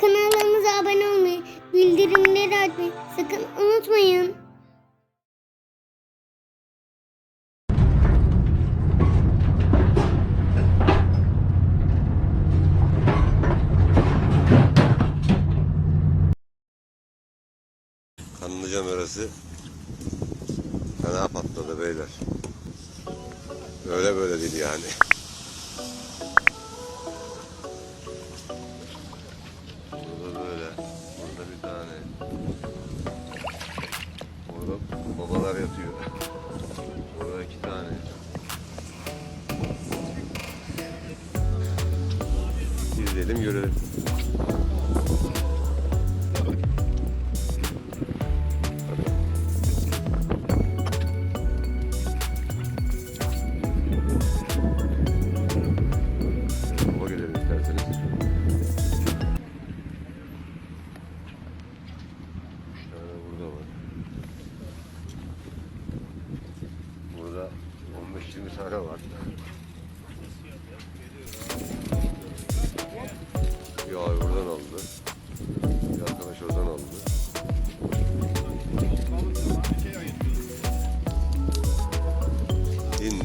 Kanalımıza abone olmayı, bildirimleri açmayı sakın unutmayın. Kanlıca merası fena patladı beyler. Öyle böyle değil yani. Burada babalar yatıyor. Burada iki tane. İzleyelim görelim.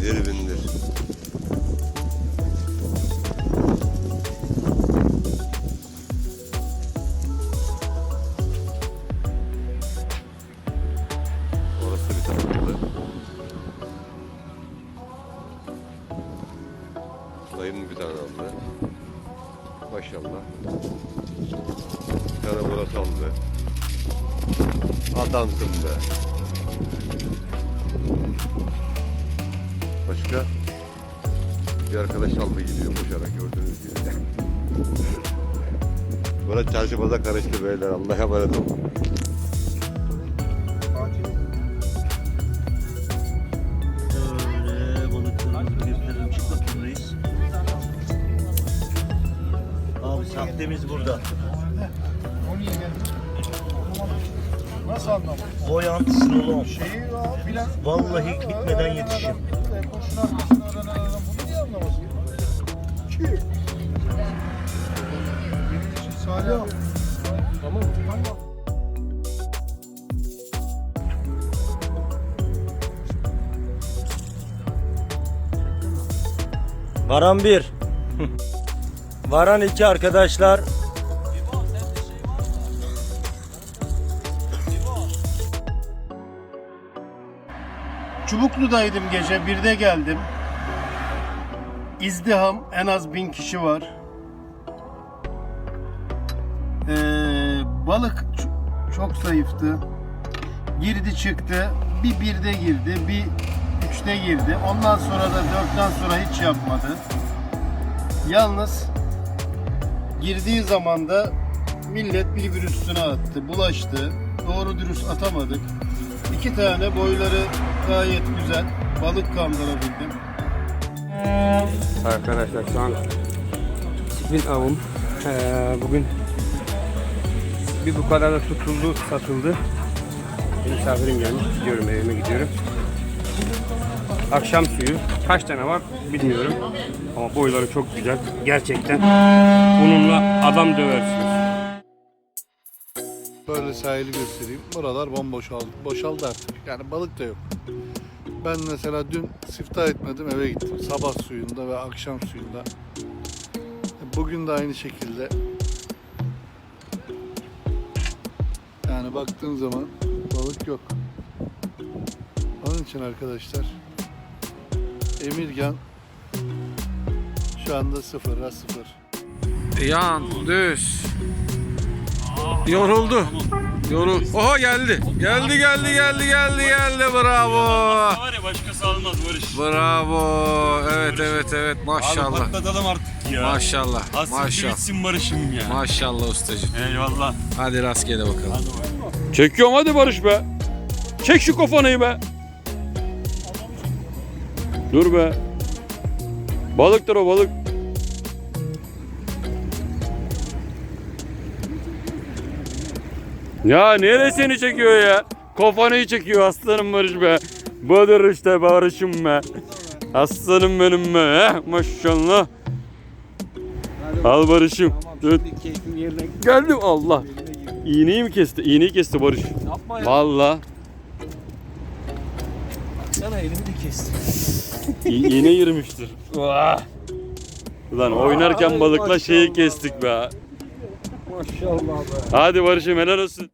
İndir bindir. Aldı. Dayım bir tane. Maşallah. Bir tane burası aldı. Adamsın be. Başka? Bir arkadaş aldı gidiyor koşarak gördüğünüz gibi. Burası çarşı pazar karıştı beyler. Allah'a emanet olun. Böyle balıklarımızı gösterelim. Çık bakayım reis. Abi sahtemiz burada. Nasıl anlamadın? Voyant slalom. Şeyi ya bilen... Vallahi bitmeden yetişim. Varan 1. Varan 2 arkadaşlar. Çubuklu'daydım gece, birde geldim. İzdiham, en az bin kişi var. Ee, balık çok zayıftı. Girdi çıktı. Bir birde girdi, bir üçte girdi. Ondan sonra da dörtten sonra hiç yapmadı. Yalnız girdiği zaman da millet birbiri üstüne attı, bulaştı. Doğru dürüst atamadık. İki tane boyları gayet güzel. Balık kandırabildim. Arkadaşlar şu an spin avım. Ee, bugün bir bu kadar da tutuldu, satıldı. Misafirim gelmiş. Gidiyorum evime gidiyorum. Akşam suyu. Kaç tane var bilmiyorum. Ama boyları çok güzel. Gerçekten bununla adam döversiniz. Böyle sahili göstereyim. Buralar bomboş oldu. Boşaldı artık. Yani balık da yok. Ben mesela dün siftah etmedim eve gittim. Sabah suyunda ve akşam suyunda. Bugün de aynı şekilde. Yani baktığım zaman balık yok. Onun için arkadaşlar Emirgan şu anda sıfıra sıfır. Yan düz. Yoruldu. Yorul. Oha geldi. Geldi geldi geldi geldi geldi. Bravo. Var ya başkası almaz Barış. Bravo. Evet evet evet Abi maşallah. patlatalım artık ya. Maşallah. Maşallah. bitsin Barış'ım ya. Maşallah ustacığım. Eyvallah. Hadi rastgele bakalım. Çekiyorum hadi Barış be. Çek şu kafanayı be. Dur be. Balıktır o balık. Ya neresini çekiyor ya? Kafanayı çekiyor aslanım Barış be. Budur işte Barış'ım be. Aslanım benim be. Heh, maşallah. Al Barış'ım. Keyfim yerine Geldim Allah. İğneyi mi kesti? İğneyi kesti Barış. Yapma ya. Valla. Sana elimi de kestim. İ- iğne. Vah. Ulan oynarken balıkla şeyi kestik be. Maşallah be. Hadi Barış'ım helal olsun.